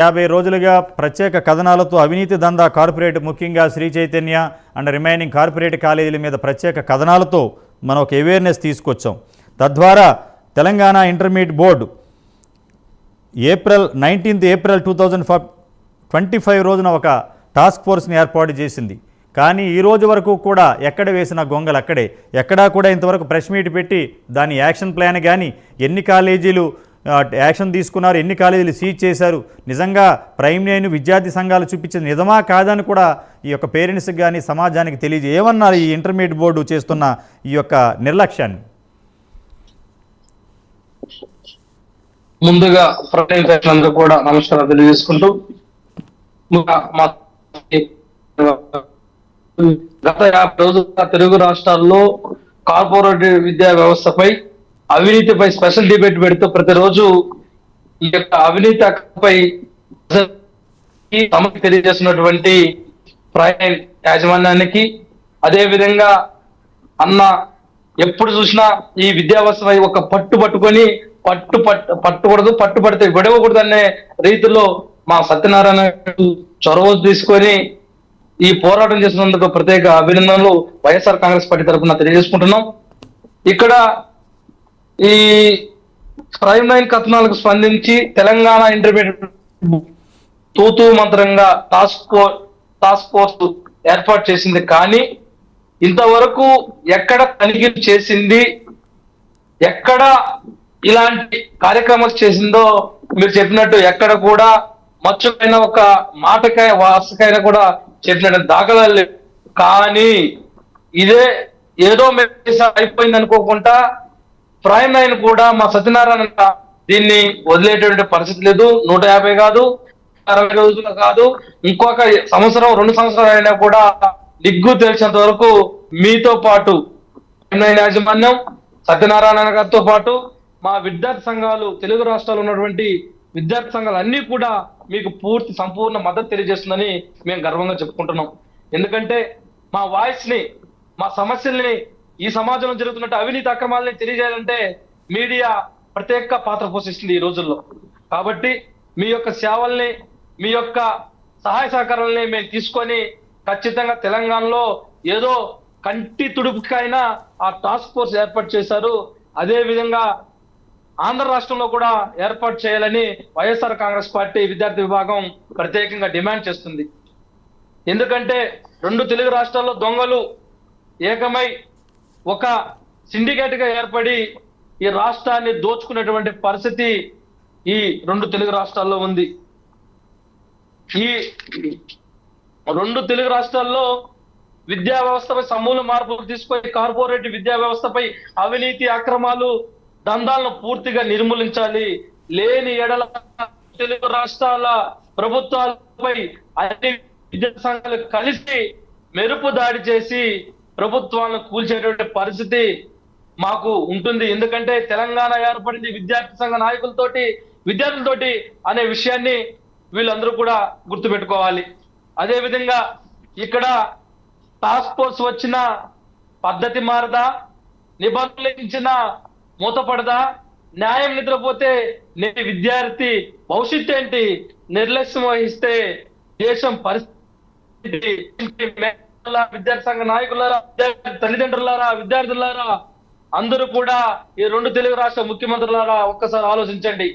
యాభై రోజులుగా ప్రత్యేక కథనాలతో అవినీతి దందా కార్పొరేట్ ముఖ్యంగా Shri Chaitanya and remaining corporate కాలేజీల మీద ప్రత్యేక కథనాలతో మనం ఒక అవేర్నెస్ తీసుకొచ్చాం. తద్వారా Telangana intermediate board April nineteenth April two thousand five twenty five రోజున ఒక టాస్క్ ఫోర్స్ని ఏర్పాటు చేసింది. కానీ ఈ రోజు వరకు కూడా ఎక్కడ వేసిన గొంగలు అక్కడే. ఎక్కడా కూడా ఇంతవరకు ప్రెస్ మీట్ పెట్టి దాని యాక్షన్ ప్లాన్ కానీ ఎన్ని కాలేజీలు యాక్షన్ తీసుకున్నారు. ఎన్ని కాలేజీలు సీజ్ చేశారు? నిజంగా ప్రైమ్ నేను విద్యార్థి సంఘాలు చూపించింది నిజమా కాదని కూడా ఈ యొక్క పేరెంట్స్కి కానీ సమాజానికి తెలియజే ఏమన్నారు ఈ ఇంటర్మీడియట్ బోర్డు చేస్తున్న ఈ యొక్క నిర్లక్ష్యాన్ని? ముందుగా ప్రజలందరూ కూడా నమస్కారం తెలియజేసుకుంటూ గత యాభై రోజులుగా తెలుగు రాష్ట్రాల్లో కార్పొరేట్ విద్యా వ్యవస్థపై అవినీతిపై స్పెషల్ డిబేట్ పెడుతూ ప్రతిరోజు ఈ యొక్క అవినీతి అక్కపై సమస్య తెలియజేస్తున్నటువంటి ప్రయాణ యాజమాన్యానికి అదే విధంగా అన్న ఎప్పుడు చూసినా ఈ విద్యా ఒక పట్టు పట్టుకొని పట్టు పట్టు పట్టకూడదు పట్టు పడితే విడవకూడదు అనే రీతిలో మా సత్యనారాయణ చొరవ తీసుకొని ఈ పోరాటం చేసినందుకు ప్రత్యేక అభినందనలు వైఎస్ఆర్ కాంగ్రెస్ పార్టీ తరఫున తెలియజేసుకుంటున్నాం. ఇక్కడ ఈ ప్రైమ్ లైన్ కథనాలకు స్పందించి తెలంగాణ ఇంటర్మీడియట్ తూతూ మంత్రంగా టాస్క్ ఫోర్స్ టాస్క్ ఫోర్స్ ఏర్పాటు చేసింది. కానీ ఇంతవరకు ఎక్కడ తనిఖీలు చేసింది? ఎక్కడ ఇలాంటి కార్యక్రమాలు చేసిందో మీరు చెప్పినట్టు ఎక్కడ కూడా మచ్చుకైన ఒక మాటకాయ వాసకైనా కూడా చెప్పినట్టు దాఖలాలు కానీ ఇదే ఏదో మేము అయిపోయింది అనుకోకుండా ప్రైమ్ నైన్ కూడా మా సత్యనారాయణ దీన్ని వదిలేటువంటి పరిస్థితి లేదు. నూట యాభై కాదు అరవై రోజులు కాదు. ఇంకొక సంవత్సరం రెండు సంవత్సరాలు అయినా కూడా నిగ్గు తెలిసినంత వరకు మీతో పాటు యాజమాన్యం సత్యనారాయణ గారితో పాటు మా విద్యార్థి సంఘాలు తెలుగు రాష్ట్రాలు ఉన్నటువంటి విద్యార్థి సంఘాలు అన్ని కూడా మీకు పూర్తి సంపూర్ణ మద్దతు తెలియజేస్తుందని మేము గర్వంగా చెప్పుకుంటున్నాం. ఎందుకంటే మా వాయిస్ని మా సమస్యల్ని ఈ సమాజంలో జరుగుతున్న అవినీతి అక్రమాలని తెలియజేయాలంటే మీడియా ప్రత్యేక పాత్ర పోషిస్తుంది ఈ రోజుల్లో. కాబట్టి మీ యొక్క సేవల్ని మీ యొక్క సహాయ సహకారాలని మేము తీసుకొని ఖచ్చితంగా తెలంగాణలో ఏదో కంటి తుడుపుకైనా ఆ టాస్క్ ఫోర్స్ ఏర్పాటు చేశారు. అదే విధంగా ఆంధ్ర రాష్ట్రంలో కూడా ఏర్పాటు చేయాలని వైఎస్ఆర్ కాంగ్రెస్ పార్టీ విద్యార్థి విభాగం ప్రత్యేకంగా డిమాండ్ చేస్తుంది. ఎందుకంటే రెండు తెలుగు రాష్ట్రాల్లో దొంగలు ఏకమై ఒక సిండికేట్గా ఏర్పడి ఈ రాష్ట్రాన్ని దోచుకునేటువంటి పరిస్థితి ఈ రెండు తెలుగు రాష్ట్రాల్లో ఉంది. ఈ రెండు తెలుగు రాష్ట్రాల్లో విద్యా వ్యవస్థపై సమూల మార్పులు తీసుకొని కార్పొరేట్ విద్యా వ్యవస్థపై అవినీతి అక్రమాలు దందాలను పూర్తిగా నిర్మూలించాలి. లేని ఎడల తెలుగు రాష్ట్రాల ప్రభుత్వాలపై అన్ని విద్యా సంఘాలు కలిసి మెరుపు దాడి చేసి ప్రభుత్వాలను కూల్చేటువంటి పరిస్థితి మాకు ఉంటుంది. ఎందుకంటే తెలంగాణ ఏర్పడింది విద్యార్థి సంఘ నాయకులతోటి విద్యార్థులతోటి అనే విషయాన్ని వీళ్ళందరూ కూడా గుర్తుపెట్టుకోవాలి. అదేవిధంగా ఇక్కడ టాస్క్ ఫోర్స్ వచ్చిన పద్ధతి మారదా? నిబంధించిన మూతపడదా? న్యాయం నిద్రపోతే నేటి విద్యార్థి భవిష్యత్తు ఏంటి? నిర్లక్ష్యం వహిస్తే దేశం పరిస్థితి విద్యార్థి సంఘ నాయకులారా తల్లిదండ్రులారా విద్యార్థులారా అందరూ కూడా ఈ రెండు తెలుగు రాష్ట్ర ముఖ్యమంత్రులారా ఒక్కసారి ఆలోచించండి.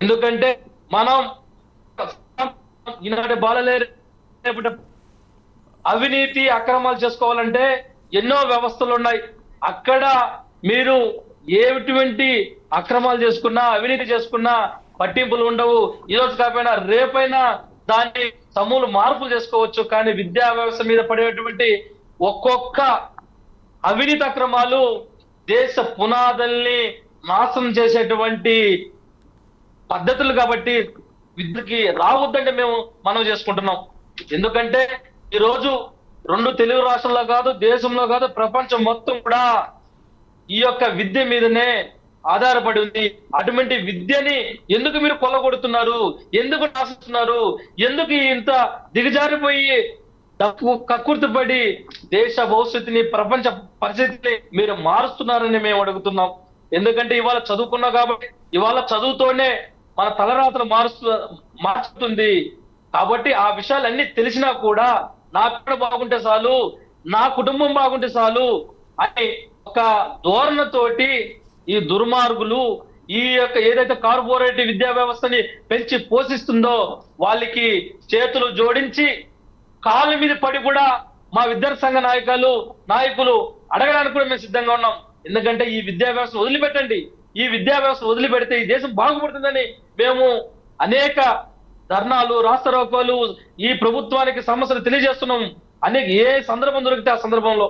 ఎందుకంటే మనం ఈనాటి బాలలేరు అవినీతి అక్రమాలు చేసుకోవాలంటే ఎన్నో వ్యవస్థలు ఉన్నాయి. అక్కడ మీరు ఏటువంటి అక్రమాలు చేసుకున్నా అవినీతి చేసుకున్నా పట్టింపులు ఉండవు. ఈ రోజు కాకపోయినా రేపైనా దాన్ని సమూలు మార్పులు చేసుకోవచ్చు కానీ విద్యా వ్యవస్థ మీద పడేటువంటి ఒక్కొక్క అవినీతి అక్రమాలు దేశ పునాదుల్ని నాశనం చేసేటువంటి పద్ధతులు కాబట్టి విద్యకి రావద్దంటే మేము మనం చేసుకుంటున్నాం. ఎందుకంటే ఈరోజు రెండు తెలుగు రాష్ట్రంలో కాదు దేశంలో కాదు ప్రపంచం మొత్తం కూడా ఈ యొక్క విద్య మీదనే ఆధారపడి ఉంది. అటువంటి విద్యని ఎందుకు మీరు కొల్లగొడుతున్నారు? ఎందుకు నాశిస్తున్నారు? ఎందుకు ఇంత దిగజారిపోయి డబ్బు కక్కుర్తిపడి దేశ భవిష్యత్తుని ప్రపంచ పరిస్థితిని మీరు మారుస్తున్నారని మేము అడుగుతున్నాం. ఎందుకంటే ఇవాళ చదువుకున్నాం కాబట్టి ఇవాళ చదువుతోనే మన తలరాతలు మారుస్తు మార్చుతుంది. కాబట్టి ఆ విషయాలన్నీ తెలిసినా కూడా నా పిల్లలు బాగుంటే చాలు నా కుటుంబం బాగుంటే చాలు అని ఒక ధోరణతోటి ఈ దుర్మార్గులు ఈ యొక్క ఏదైతే కార్పొరేట్ విద్యా వ్యవస్థని పెంచి పోషిస్తుందో వాళ్ళకి చేతులు జోడించి కాలు మీద పడి కూడా మా విద్యార్థి సంఘ నాయకులు నాయకులు అడగడానికి కూడా మేము సిద్ధంగా ఉన్నాం. ఎందుకంటే ఈ విద్యా వ్యవస్థ వదిలిపెట్టండి. ఈ విద్యా వ్యవస్థ వదిలిపెడితే ఈ దేశం బాగుపడుతుందని మేము అనేక ధర్నాలు రాస్తారోకోలు ఈ ప్రభుత్వానికి సమస్యలు తెలియజేస్తున్నాం. అనేక ఏ సందర్భం దొరికితే ఆ సందర్భంలో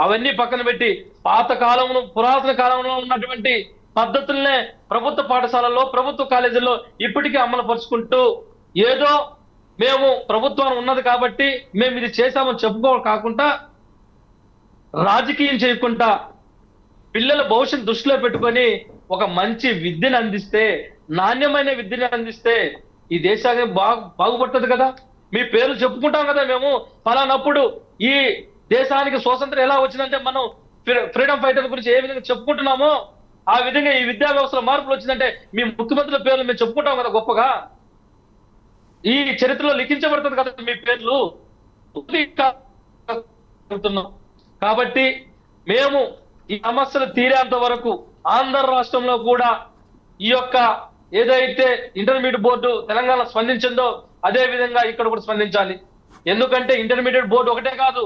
అవన్నీ పక్కన పెట్టి పాత కాలంలో పురాతన కాలంలో ఉన్నటువంటి పద్ధతుల్నే ప్రభుత్వ పాఠశాలల్లో ప్రభుత్వ కాలేజీల్లో ఇప్పటికీ అమలు పరుచుకుంటూ ఏదో మేము ప్రభుత్వం ఉన్నది కాబట్టి మేము ఇది చేశామని చెప్పుకో కాకుండా రాజకీయం చేయకుండా పిల్లల భవిష్యత్తు దృష్టిలో పెట్టుకొని ఒక మంచి విద్యను అందిస్తే నాణ్యమైన విద్యను అందిస్తే ఈ దేశానికి బాగు బాగుపడుతుంది కదా. మీ పేర్లు చెప్పుకుంటాం కదా మేము. ఫలానప్పుడు ఈ దేశానికి స్వాతంత్రం ఎలా వచ్చిందంటే మనం ఫ్రీడమ్ ఫైటర్ గురించి ఏ విధంగా చెప్పుకుంటున్నామో ఆ విధంగా ఈ విద్యా వ్యవస్థలో మార్పులు వచ్చిందంటే మీ ముఖ్యమంత్రుల పేర్లు మేము చెప్పుకుంటాం కదా గొప్పగా. ఈ చరిత్రలో లిఖించబడుతుంది కదా మీ పేర్లు. కాబట్టి మేము ఈ సమస్యలు తీరేంత వరకు ఆంధ్ర రాష్ట్రంలో కూడా ఈ యొక్క ఏదైతే ఇంటర్మీడియట్ బోర్డు తెలంగాణ స్పందించిందో అదే విధంగా ఇక్కడ కూడా స్పందించాలి. ఎందుకంటే ఇంటర్మీడియట్ బోర్డు ఒకటే కాదు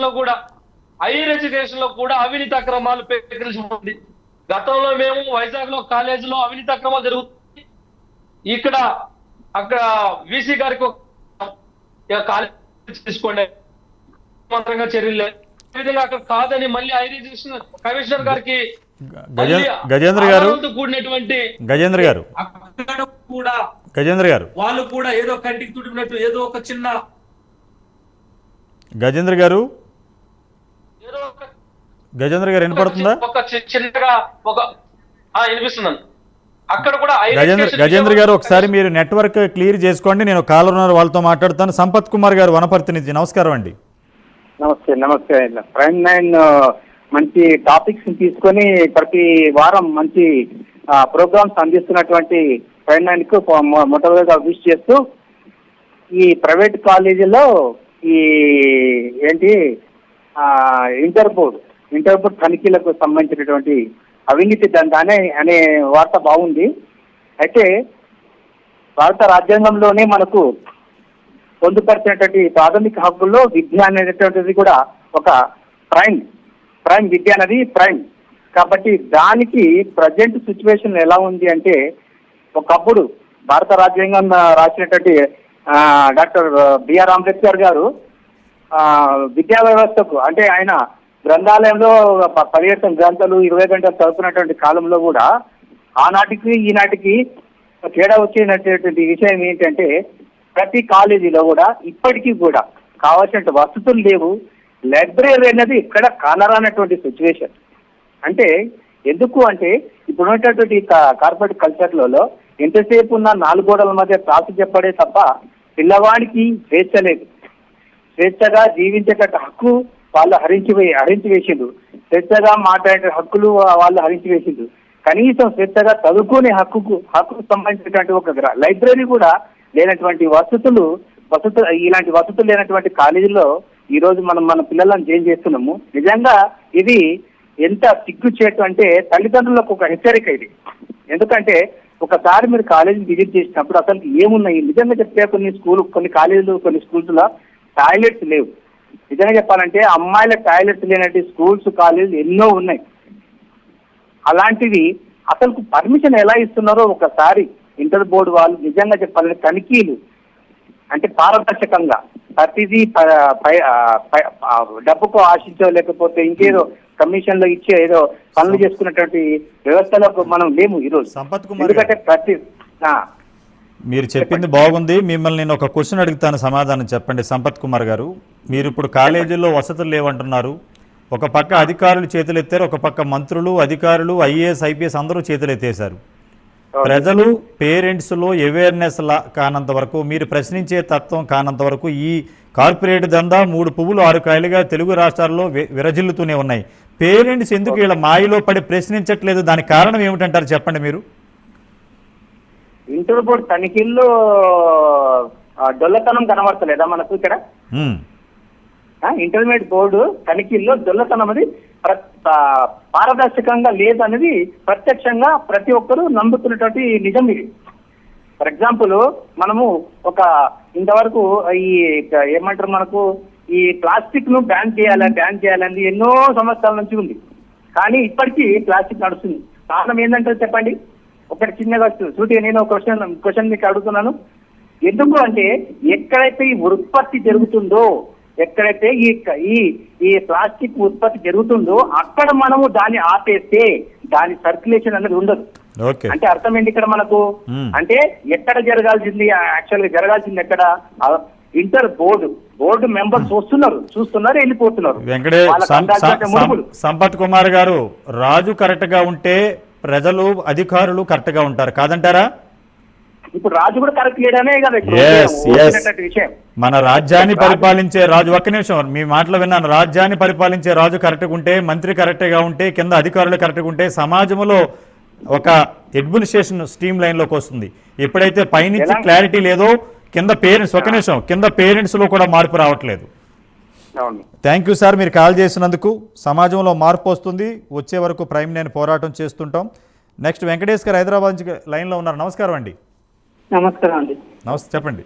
లో కూడా హైయర్ ఎడ్యుకేషన్లో కూడా అవినీతి అక్రమాలు పెరిగిపోతుంది గతంలో మేము వైజాగ్లో కాలేజీలో అవినీతి అక్రమాలు జరుగుతుంది ఇక్కడ అక్కడ వీసీ గారికి కాలేజ్ తీసుకోండి. మంత్రంగా చర్యలు విధంగా అక్కడ కాదని మళ్ళీ హైయర్ ఎడ్యుకేషన్ కమిషనర్ గారికి గజేంద్ర గారు కూడినటువంటి గజేంద్ర గారు అక్కడ కూడా గజేంద్ర గారు. వాళ్ళు కూడా ఏదో కంటికి తుడిపినట్టు ఏదో ఒక చిన్న గజేంద్ర గారు? ఏదో ఒక గజేంద్ర గారు వినపడుతుందా? ఒక చి- చిన్నగా ఒక ఆ వినిపిస్తున్నాను అక్కడ కూడా higher గజేంద్ర గజేంద్ర గారు ఒకసారి మీరు నెట్వర్క్ క్లియర్ చేసుకోండి. నేను కాలర్ ఉన్నారు వాళ్ళతో మాట్లాడుతాను. సంపత్ కుమార్ గారు వనపర్తి నుంచి నమస్కారం అండి. నమస్తే నమస్తే. ప్రైమ్ నైన్ మంచి టాపిక్స్ తీసుకొని ప్రతి వారం మంచి ప్రోగ్రామ్స్ అందిస్తున్నటువంటి ప్రైమ్ నైన్కు మొట్టమొదటిగా విష్ చేస్తూ ఈ ప్రైవేట్ కాలేజీలో ఈ ఏంటి ఆ, ఇంటర్ తనిఖీలకు సంబంధించినటువంటి అవినీతి దండానే అనే వార్త బాగుంది. అయితే భారత రాజ్యాంగంలోనే మనకు పొందుపరిచినటువంటి ప్రాథమిక హక్కుల్లో విద్య అనేటటువంటిది కూడా ఒక ప్రైమ్ ప్రైమ్ విద్య అనేది ప్రైమ్. కాబట్టి దానికి ప్రజెంట్ సిచ్యువేషన్ ఎలా ఉంది అంటే ఒకప్పుడు భారత రాజ్యాంగం రాసినటువంటి డాక్టర్ బిఆర్ అంబేద్కర్ గారు విద్యా వ్యవస్థకు అంటే ఆయన గ్రంథాలయంలో పర్యటన గ్రంథాలు ఇరవై గంటలు చదువుకున్నటువంటి కాలంలో కూడా ఆనాటికి ఈనాటికి తేడా వచ్చినటువంటి విషయం ఏంటంటే ప్రతి కాలేజీలో కూడా ఇప్పటికీ కూడా కావాల్సిన వసతులు లేవు. లైబ్రరీ అనేది ఇక్కడ కానరానటువంటి సిచ్యువేషన్. అంటే ఎందుకు అంటే ఇప్పుడు ఉన్నటువంటి కా- కార్పొరేట్ కల్చర్లలో ఎంతసేపు ఉన్న నాలుగు గోడల మధ్య త్రాసు చెప్పడే తప్ప పిల్లవాడికి స్వేచ్ఛ లేదు. స్వేచ్ఛగా జీవించేటట్టు హక్కు వాళ్ళు హరించి హరించి వేసిండు స్వేచ్ఛగా మాట్లాడే హక్కులు వాళ్ళు హరించి వేసిండు కనీసం స్వేచ్ఛగా చదువుకునే హక్కుకు హక్కుకు సంబంధించినటువంటి ఒక లైబ్రరీ కూడా లేనటువంటి వసతులు వసతులు ఇలాంటి వసతులు లేనటువంటి కాలేజీలో ఈ రోజు మనం మన పిల్లలను చేంజ్ చేస్తున్నాము. నిజంగా ఇది ఎంత సిగ్గు చేయటం అంటే తల్లిదండ్రులకు ఒక హెచ్చరిక ఇది. ఎందుకంటే ఒకసారి మీరు కాలేజీ విజిట్ చేసినప్పుడు అసలు ఏమున్నాయి? నిజంగా చెప్తే కొన్ని స్కూల్ కొన్ని కాలేజీలు కొన్ని స్కూల్స్లో టాయిలెట్స్ లేవు. నిజంగా చెప్పాలంటే అమ్మాయిల టాయిలెట్స్ లేనట్టు స్కూల్స్ కాలేజీలు ఎన్నో ఉన్నాయి. అలాంటివి అసలు పర్మిషన్ ఎలా ఇస్తున్నారో ఒకసారి ఇంటర్ బోర్డు వాళ్ళు నిజంగా చెప్పాలంటే తనిఖీలు. అంటే పారదర్శకంగా ప్రతిదీ పై- పై- డబ్బుకు ఆశించో లేకపోతే ఇంకేదో కమిషన్లో ఇచ్చే ఏదో పనులు చేసుకున్నటువంటి వ్యవస్థలో మనం లేము ఈరోజు సంపత్ కుమార్ ఎందుకంటే ప్రతి మీరు చెప్పింది బాగుంది. మిమ్మల్ని నేను ఒక క్వశ్చన్ అడుగుతాను సమాధానం చెప్పండి. సంపత్ కుమార్ గారు మీరు ఇప్పుడు కాలేజీల్లో వసతులు లేవంటున్నారు. ఒక పక్క అధికారులు చేతులు ఎత్తారు ఒక పక్క మంత్రులు అధికారులు ఐఏఎస్ ఐపీఎస్ అందరూ చేతులు ఎత్తేశారు ప్రజలు పేరెంట్స్లో అవేర్నెస్ లా కానంత వరకు మీరు ప్రశ్నించే తత్వం కానంత వరకు ఈ కార్పొరేట్ దందా మూడు పువ్వులు ఆరు కాయలుగా తెలుగు రాష్ట్రాల్లో విరజిల్లుతూనే ఉన్నాయి. పేరెంట్స్ ఎందుకు వీళ్ళ మాయలో పడి ప్రశ్నించట్లేదు? దానికి కారణం ఏమిటంటారు చెప్పండి మీరు? ఇంటర్ బోర్డు తనిఖీల్లో డొల్లతనం కనబడతలేదా మనకు ఇక్కడ? ఇంటర్మీడియట్ బోర్డు తనిఖీల్లో దొల్లతనం అది పారదర్శకంగా లేదనేది ప్రత్యక్షంగా ప్రతి ఒక్కరూ నమ్ముతున్నటువంటి నిజం ఇది. ఫర్ ఎగ్జాంపుల్ మనము ఒక ఇంతవరకు ఈ ఏమంటారు మనకు ఈ ప్లాస్టిక్ను బ్యాన్ చేయాలి బ్యాన్ చేయాలని ఎన్నో సంవత్సరాల నుంచి ఉంది. కానీ ఇప్పటికీ ప్లాస్టిక్ నడుస్తుంది. కారణం ఏంటంటే చెప్పండి? ఒకటి చిన్నగా సూటిగా నేను ఒక క్వశ్చన్ క్వశ్చన్ మీకు అడుగుతున్నాను. ఎందుకు అంటే ఎక్కడైతే ఈ ఉత్పత్తి జరుగుతుందో ఎక్కడైతే ఈ ఈ ఈ ప్లాస్టిక్ ఉత్పత్తి జరుగుతుందో అక్కడ మనము దాన్ని ఆపేస్తే దాని సర్క్యులేషన్ అనేది ఉండదు. అంటే అర్థం ఏంటి ఇక్కడ మనకు. అంటే ఎక్కడ జరగాల్సింది యాక్చువల్గా జరగాల్సింది ఎక్కడ? ఇంటర్ బోర్డు బోర్డు మెంబర్స్ వస్తున్నారు చూస్తున్నారు వెళ్ళిపోతున్నారు. సంపత్ కుమార్ గారు రాజు కరెక్ట్గా ఉంటే ప్రజలు అధికారులు కరెక్ట్గా ఉంటారు. కాదంటారా? ఇప్పుడు రాజు కూడా కరెక్ట్ లేడనే కదా విషయం. మన రాజ్యాన్ని పరిపాలించే రాజు ఒక్క నిమిషం మీ మాటలు విన్నాను. రాజ్యాన్ని పరిపాలించే రాజు కరెక్ట్గా ఉంటే మంత్రి కరెక్ట్గా ఉంటే కింద అధికారులు కరెక్ట్గా ఉంటే సమాజంలో ఒక అడ్మినిస్ట్రేషన్ స్ట్రీమ్ లైన్లోకి వస్తుంది. ఎప్పుడైతే పైనుంచి? క్లారిటీ లేదో కింద పేరెంట్స్ ఒక నిమిషం కింద పేరెంట్స్లో కూడా మార్పు రావట్లేదు. అవును. థ్యాంక్ యూ సార్ మీరు కాల్ చేసినందుకు. సమాజంలో మార్పు వస్తుంది. వచ్చే వరకు ప్రైమ్ నేను పోరాటం చేస్తుంటాం. నెక్స్ట్ వెంకటేష్ గారు హైదరాబాద్ నుంచి లైన్లో ఉన్నారు. నమస్కారం అండి. నమస్కారం అండి. నమస్తే చెప్పండి.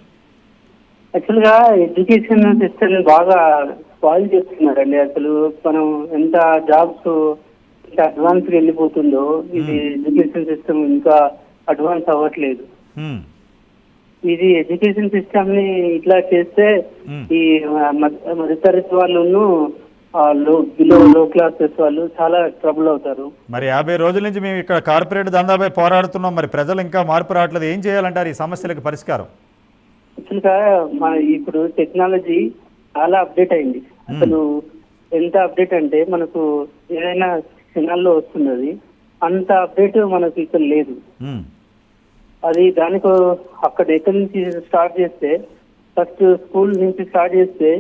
యాక్చువల్గా ఎడ్యుకేషన్ సిస్టమ్ బాగా స్పాయిల్ చేస్తున్నారండి. అసలు మనం ఎంత జాబ్స్ ఇంకా అడ్వాన్స్ వెళ్ళిపోతుందో ఇది ఎడ్యుకేషన్ సిస్టమ్ ఇంకా అడ్వాన్స్ అవ్వట్లేదు. హ్మ్. ఇది ఎడ్యుకేషన్ సిస్టమ్ని ఇట్లా చేస్తే Hmm. ఈ మధ్య- మధ్యతరగతి వాళ్ళు లో బిలో లో క్లాసెస్ వాళ్ళు చాలా ట్రబుల్ అవుతారు. మరి యాభై రోజుల నుంచి మేము ఇక్కడ కార్పొరేట్ దందాపై పోరాడుతున్నాం. మరి ప్రజలు ఇంకా మార్పు రావట్లేదు. ఏం చేయాలంటారు ఈ సమస్యలకు పరిష్కారం? యాక్చువల్గా మన ఇప్పుడు టెక్నాలజీ చాలా అప్డేట్ అయింది. అసలు ఎంత అప్డేట్ అంటే మనకు ఏదైనా క్షణాల్లో వస్తున్నది అంత అప్డేట్ మనకు ఇక్కడ లేదు. అది దానికి అక్కడ ఎక్కడి నుంచి స్టార్ట్ చేస్తే ఫస్ట్ స్కూల్ నుంచి స్టార్ట్ చేస్తే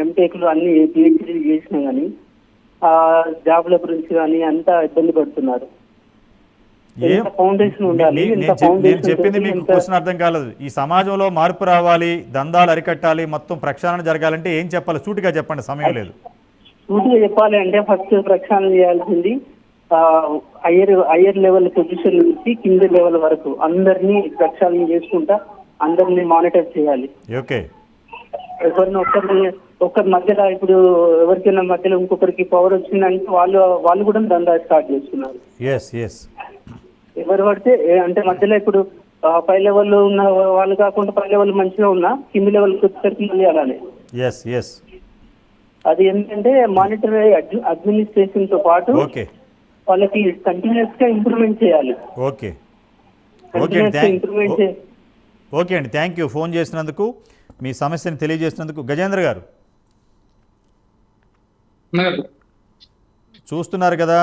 ఎంటెక్లు అన్ని పిహెచ్డీ చేసినా కానీ ఆ జాబ్ల గురించి కానీ అంతా ఇబ్బంది పడుతున్నారు ఏం ఎంత ఫౌండేషన్ ఉండాలి నే- ఎంత నేను చెప్పింది మీకు క్వశ్చన్ అర్థం కాలేదు. ఈ సమాజంలో మార్పు రావాలి దందాలు అరికట్టాలి మొత్తం ప్రక్షాళన జరగాలంటే ఏం చెప్పాలి? సూటిగా చెప్పండి సమయం లేదు. సూటిగా చెప్పాలి అంటే ఫస్ట్ ప్రక్షాళన చేయాల్సింది హయ్యర్ హయ్యర్ లెవెల్ పొజిషన్ నుంచి కింద లెవెల్ వరకు అందరినీ ప్రక్షాళన చేసుకుంటా అందరినీ మానిటర్ చేయాలి. ఓకే. ఎవరిని ఒక్కరిని ఒక్కరి మధ్యలో ఇప్పుడు ఎవరికైనా మధ్యలో ఇంకొకరికి పవర్ వచ్చిందంటే వాళ్ళు వాళ్ళు కూడా దందా స్టార్ట్ చేస్తున్నారు ఎస్ ఎస్ ఎవరు పడితే అంటే మధ్యలో ఇప్పుడు పై లెవెల్లో ఉన్న వాళ్ళు కాకుండా పై లెవెల్ మంచిగా ఉన్నా కింది లెవెల్కి వచ్చేసరికి మళ్ళీ అలానే. ఎస్ ఎస్ అది ఏంటంటే మానిటర్ అడ్మినిస్ట్రేషన్తో పాటు ఓకే వాళ్ళకి కంటిన్యూస్గా ఇంప్రూవ్మెంట్ చేయాలి. ఓకే ఓకే ఇంప్రూవ్మెంట్ ఓకే అండి థ్యాంక్ యూ ఫోన్ చేసినందుకు మీ సమస్యను తెలియజేసినందుకు గజేంద్ర గారు. చూస్తున్నారు కదా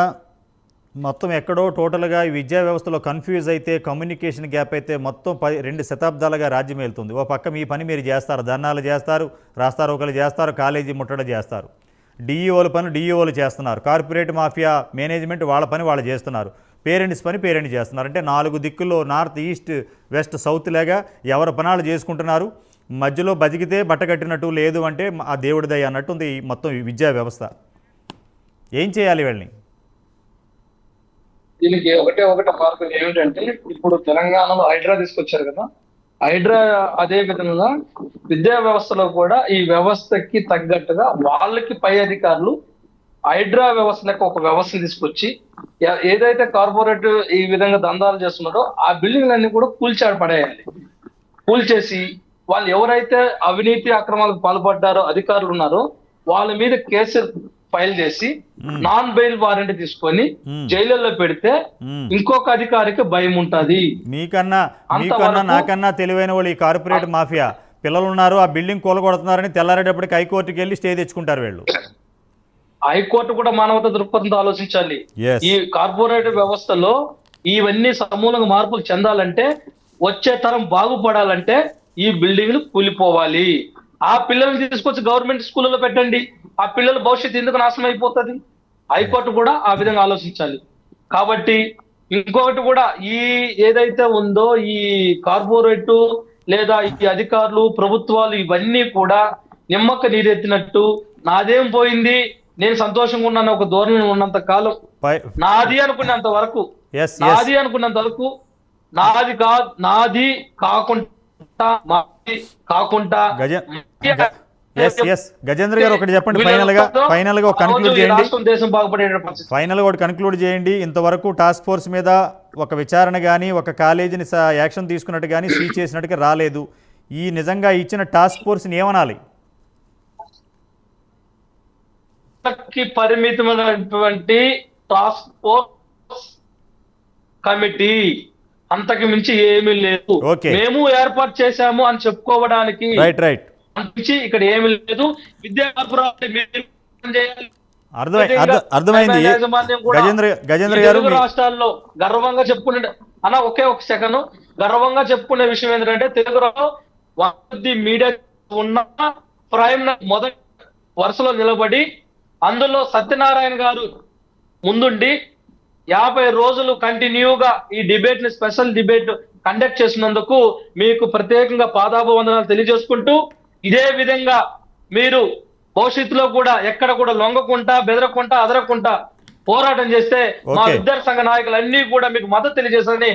మొత్తం ఎక్కడో టోటల్గా ఈ విద్యా వ్యవస్థలో కన్ఫ్యూజ్ అయితే కమ్యూనికేషన్ గ్యాప్ అయితే మొత్తం పది రెండు శతాబ్దాలుగా రాజ్యం వెళ్తుంది ఓ పక్క మీ పని మీరు చేస్తారు ధర్నాలు చేస్తారు రాస్తారోకలు చేస్తారు కాలేజీ ముట్టడి చేస్తారు. డిఈఓల పని డిఈఓలు చేస్తున్నారు. కార్పొరేట్ మాఫియా మేనేజ్మెంట్ వాళ్ళ పని వాళ్ళు చేస్తున్నారు. పేరెంట్స్ పని పేరెంట్స్ చేస్తున్నారు. అంటే నాలుగు దిక్కుల్లో నార్త్ ఈస్ట్ వెస్ట్ సౌత్ లాగా ఎవరి పనాలు చేసుకుంటున్నారు? మధ్యలో బతికితే బట్ట కట్టినట్టు లేదు అంటే ఆ దేవుడిదయ్య అన్నట్టు ఉంది మొత్తం ఈ విద్యా వ్యవస్థ. ఏం చేయాలి వీళ్ళని? దీనికి ఒకటే ఒకటి మార్గం ఏమిటంటే ఇప్పుడు తెలంగాణలో హైడ్రా తీసుకొచ్చారు కదా హైడ్రా అదే విధంగా విద్యా వ్యవస్థలో కూడా ఈ వ్యవస్థకి తగ్గట్టుగా వాళ్ళకి పై అధికారులు హైడ్రా వ్యవస్థ లెక్క ఒక వ్యవస్థ తీసుకొచ్చి ఏదైతే కార్పొరేట్ ఈ విధంగా దందాలు చేస్తున్నారో ఆ బిల్డింగ్లన్నీ కూడా కూల్చాడు పడేయాలి. కూల్చేసి వాళ్ళు ఎవరైతే అవినీతి అక్రమాలకు పాల్పడ్డారో అధికారులు ఉన్నారో వాళ్ళ మీద కేసు ఫైల్ చేసి. నాన్ బెయిల్ వారెంట్ తీసుకొని. జైలులో పెడితే. ఇంకొక అధికారికి భయం ఉంటది మీకన్నా మీకన్నా నాకన్నా తెలివైన వాళ్ళు ఈ కార్పొరేట్ మాఫియా పిల్లలు ఉన్నారు ఆ బిల్డింగ్ కూలగొడుతున్నారని తెల్లారేటప్పటికి హైకోర్టుకి వెళ్ళి స్టే తెచ్చుకుంటారు వీళ్ళు హైకోర్టు కూడా మానవత దృక్పథంతో ఆలోచించాలి. ఈ కార్పొరేట్ వ్యవస్థలో ఇవన్నీ సమూలంగా మార్పులు చెందాలంటే వచ్చే తరం బాగుపడాలంటే ఈ బిల్డింగ్లు కూలిపోవాలి ఆ పిల్లల్ని తీసుకొచ్చి గవర్నమెంట్ స్కూళ్ళలో పెట్టండి ఆ పిల్లల భవిష్యత్తు ఎందుకు నాశనం అయిపోతుంది? హైకోర్టు కూడా ఆ విధంగా ఆలోచించాలి. కాబట్టి ఇంకొకటి కూడా ఈ ఏదైతే ఉందో ఈ కార్పొరేట్ లేదా ఈ అధికారులు ప్రభుత్వాలు ఇవన్నీ కూడా నిమ్మక నీరెత్తినట్టు నాదేం పోయింది? నేను సంతోషంగా ఉన్నాను ఒక ధోరణి ఉన్నంత కాలం. నాది అనుకున్నంత వరకు. నాది అనుకున్నంత వరకు నాది కా నాది కాకుండా కాకుండా గజేంద్ర గారు ఒకటి చెప్పండి ఫైనల్గా ఫైనల్గా కన్క్లూడ్ చేయండి. ఫైనల్గా ఒకటి కన్క్లూడ్ చేయండి. ఇంతవరకు టాస్క్ ఫోర్స్ మీద ఒక విచారణ కానీ ఒక కాలేజీని స- యాక్షన్ తీసుకున్నట్టు కానీ సీజ్ చేసినట్టుగా రాలేదు. ఈ నిజంగా ఇచ్చిన టాస్క్ ఫోర్స్ని ఏమనాలి? పరిమితమైనటువంటి టాస్క్ ఫోర్స్ కమిటీ అంతకు మించి ఏమీ లేదు. మేము ఏర్పాటు చేశాము అని చెప్పుకోవడానికి రైట్ రైట్ అంతకుమించి ఇక్కడ ఏమీ లేదు. విద్యా కార్పొరేషన్ మీరు చేయాలి. అర్థమై అర్థ- అర్థమైంది. గజేంద్ర గారు రాష్ట్రాల్లో గర్వంగా చెప్పుకునే అన్న ఒకే ఒక సెకండ్ గర్వంగా చెప్పుకునే విషయం ఏంటంటే తెలుగులో వాది మీడియా ఉన్న ప్రైమ్ మొదటి వరుసలో నిలబడి అందులో సత్యనారాయణ గారు ముందుండి యాభై రోజులు కంటిన్యూగా ఈ డిబేట్ని స్పెషల్ డిబేట్ కండక్ట్ చేసినందుకు మీకు ప్రత్యేకంగా పాదాభివందనాలు తెలియజేసుకుంటూ ఇదే విధంగా మీరు భవిష్యత్తులో కూడా ఎక్కడ కూడా లొంగకుండా బెదరకుండా అదరకుండా పోరాటం చేస్తే మా. విద్యార్థి సంఘ నాయకులన్నీ కూడా మీకు మద్దతు తెలియజేస్తారని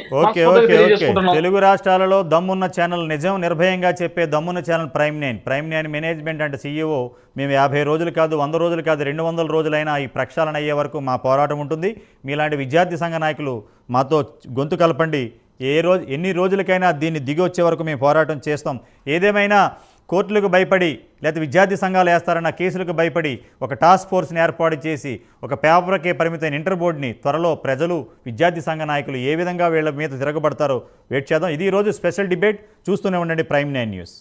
తెలుగు రాష్ట్రాలలో దమ్మున్న ఛానల్ నిజం నిర్భయంగా చెప్పే దమ్మున్న channel prime nine prime nine management అంటే సీఈఓ మేము యాభై రోజులు కాదు వంద రోజులు కాదు రెండు వందల రోజులైనా ఈ ప్రక్షాళన అయ్యే వరకు మా పోరాటం ఉంటుంది. మీలాంటి విద్యార్థి సంఘ నాయకులు మాతో గొంతు కలపండి. ఏ రోజు ఎన్ని రోజులకైనా దీన్ని దిగి వచ్చే వరకు మేము పోరాటం చేస్తాం. ఏదేమైనా కోర్టులకు భయపడి లేకపోతే విద్యార్థి సంఘాలు వేస్తారన్న కేసులకు భయపడి ఒక టాస్క్ ఫోర్స్ని ఏర్పాటు చేసి ఒక పేపర్కే పరిమితమైన ఇంటర్ బోర్డుని త్వరలో ప్రజలు విద్యార్థి సంఘ నాయకులు ఏ విధంగా వీళ్ళ మీద తిరగబడతారో వెయిట్ చేద్దాం. ఇది ఈరోజు స్పెషల్ డిబేట్. చూస్తూనే ఉండండి ప్రైమ్ నైన్ న్యూస్.